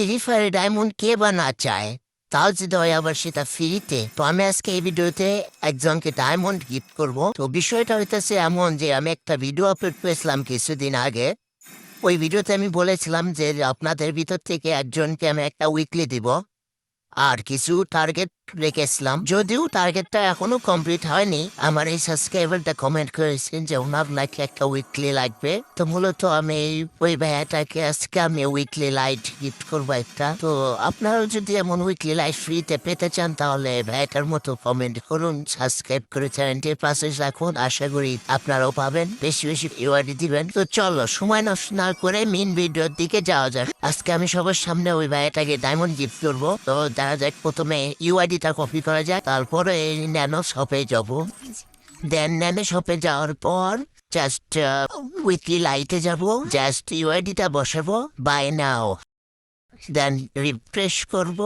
Free fire diamond কে বা না চায় তাও যদি হয় আবার সেটা ফ্রিতে। তো আমি আজকে এই ভিডিওতে একজনকে ডায়মন্ড গিফট করব। তো বিষয়টা হইতেছে এমন যে, আমি একটা ভিডিও আপলোড করেছিলাম কিছুদিন আগে। ওই ভিডিওতে আমি বলেছিলাম যে, আপনাদের ভিতর থেকে একজনকে আমি একটা উইকলি দিব। আর কিছু টার্গেট রেখেছিলাম। যদিও টার্গেটটা এখনও কমপ্লিট হয়নি, আমার এই সাবস্ক্রাইবারটা কমেন্ট করেছেন যে ওনার নাকি একটা উইকলি লাগবে। তো মূলত আমি ওই ভাইয়াটাকে আজকে আমি উইকলি লাইট গিফট করব একটা। তো আপনারাও যদি এমন উইকলি লাইট ফ্রিতে পেতে চান, তাহলে ভাইয়াটার মতো কমেন্ট করুন সাবস্ক্রাইব করে চ্যানেলটির পাশে রাখুন। আশা করি আপনারাও পাবেন, বেশি বেশি ইউআইডি দিবেন। তো চলো, সময় নষ্ট না করে মেন ভিডিওর দিকে যাওয়া যাক। আজকে আমি সবার সামনে ওই ভাইয়াটাকে ডায়মন্ড গিফট করব। তো দেখা যাক প্রথমে ইউআইডিটা কপি করা যায় তারপরে ন্যানো শপে যাব। দেন ন্যানো শপে যাওয়ার পর জাস্ট উইকলি লাইটে যাব জাস্ট ইউআইডিটা বসাবো বাই নাও দেন রিফ্রেশ করব।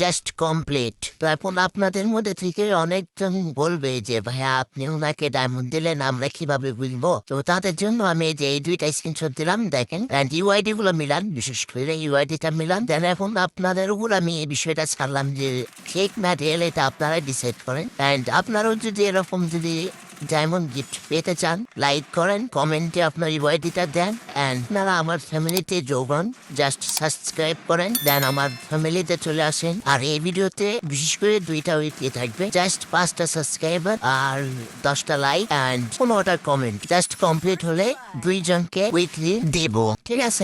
জাস্ট কমপ্লিট তো এখন আপনাদের মধ্যে থেকে অনেকজন বলবে যে, ভাইয়া, আপনি ওনাকে ডায়মন্ড দিলেন, আমরা কীভাবে বুঝব? তো তাদের জন্য আমি যে, এই দুইটা স্ক্রিনশট দিলাম, দেখেন। অ্যান্ড ইউআইডি গুলো মিলান, বিশেষ করে ইউআইডিটা মিলান। দেন এখন আপনাদের উপর আমি এই বিষয়টা ছাড়লাম যে কেক ম্যাটেরিয়াল এটা আপনারা ডিসাইড করেন। অ্যান্ড আপনারাও যদি এরকম যদি ডায়মন্ড গিফট পেতে চান লাইক করেন কমেন্টে আপনার ইউআইডিটা দেন অ্যান্ড আপনারা আমার ফ্যামিলিতে যোগান জাস্ট সাবস্ক্রাইব করেন দেন আমার ফ্যামিলিতে চলে আসেন। আর এই ভিডিওতে বিশেষ করে দুইটা উইকলি থাকবে জাস্ট পাঁচটা সাবস্ক্রাইবার আর দশটা লাইক অ্যান্ড পনেরোটা কমেন্ট জাস্ট কমপ্লিট হলে দুইজনকে উইকলি দেবো, ঠিক আছে?